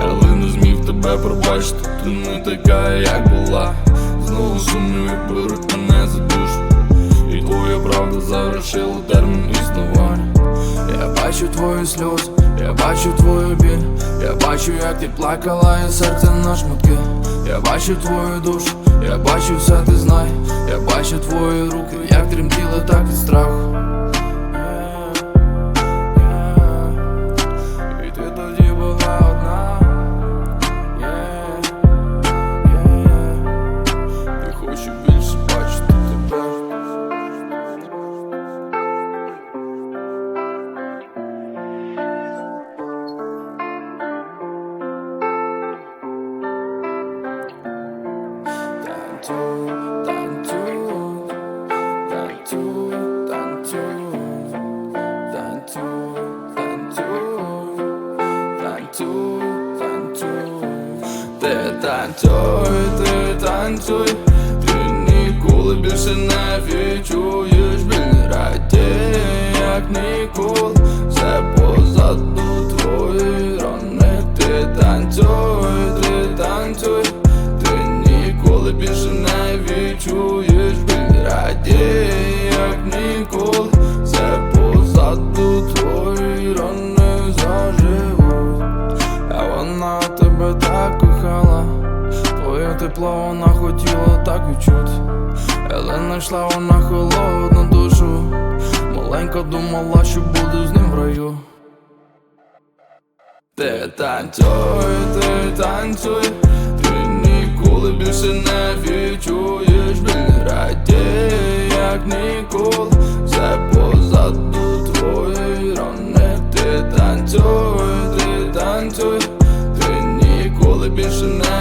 але не зміг тебе пробачити. Ти не така, як була. Знову сумніві беруть мене за душу. І твоя правда завершила термін існування. Я бачу твої сльози, я бачу твою біль, я бачу, як ти плакала, і серце на шматки. Я бачу твою душу, я бачу все, ти знай. Я бачу твої руки, як тремтіли, Танцюй, танцюй, танцюй, танцюй, танцюй, танцюй, танцюй. Ти танцюй, ти танцюй, ти ніколи більше не відчуєш біль раді, як ніколи, все позаду твої рани. Ти танцюй, тепло вона хотіла так відчути, але знайшла вона холодну душу. Маленька думала, що буде з ним в раю. Ти танцюй, ти танцюй, ти ніколи більше не відчуєш біль раді, як ніколи, все позаду твої рани. Ти танцюй, ти танцюй, ти ніколи більше не